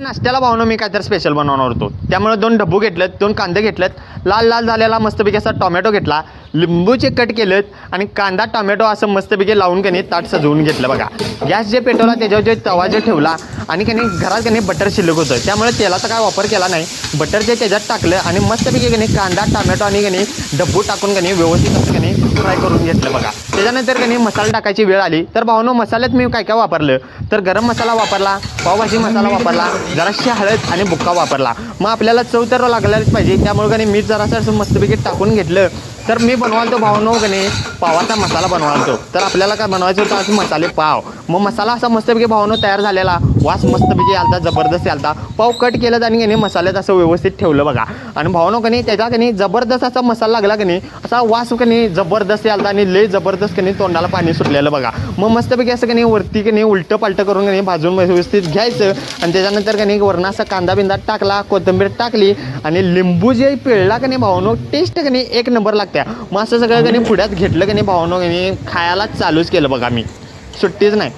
नाश्त्याला भावनं मी काहीतरी स्पेशल बनवणार होतो. त्यामुळे दोन डब्बू घेतलेत दोन कांदे घेतलेत. लाल लाल झालेला मस्तपैकी असा टोमॅटो घेतला. लिंबूचे कट केलेत आणि कांदा टोमॅटो असं मस्तपैकी लावून कनी ताट सजवून घेतलं बघा. गॅस जे पेटवला त्याच्यावर जे तवा जे ठेवला आणि कनी घरात कनी बटर शिल्लक होतं. त्यामुळे तेलाचा काय वापर केला नाही. बटर जे त्याच्यात टाकलं आणि मस्तपैकी कनी कांदा टोमॅटो आणि कनी डब्बू टाकून कनी व्यवस्थित असं कनी फ्राय करून घेतलं बघा. त्याच्यानंतर कधी मसाला टाकायची वेळ आली. तर भावनो मसाल्यात मी काय काय वापरलं? तर गरम मसाला वापरला पावभाजी मसाला वापरला जराशी हळद आणि बुक्का वापरला. मग आपल्याला चव तर लागलाच पाहिजे. त्यामुळे कधी मीठ जरासं असं मस्तपैकी टाकून घेतलं. तर मी बनवालतो भावनो कनी पावाचा मसाला बनवालतो. तर आपल्याला काय बनवायचं होतं? आज मसाले पाव. मग मसाला असा मस्तपैकी भावनो तयार झालेला. वास मस्तपैकी आलता जबरदस्त आलता पाव कट केलं आणि कनी मसाल्यात असं व्यवस्थित ठेवलं बघा. आणि भावनो कनी त्याच्या कनी जबरदस्त असा मसाला लागला कनी असा वास कनी जबरदस्त आलता आणि लय जबरदस्त कनी तोंडाला पाणी सुटलेलं बघा. मग मस्तपैकी असं कनी वरती कनी उलटं पालटं करून कनी भाजून व्यवस्थित घ्यायचं. आणि त्याच्यानंतर कनी वरनं असा कांदा बिंदा टाकला कोथिंबीर टाकली आणि लिंबू जे पिळला कनी भावनो टेस्ट कनी एक नंबर लागत्या. मग असं सगळं कनी पुढ्यात घेतलं कनी भावनो कनी खायला चालूच केलं बघा मी. सुट्टीच नाही.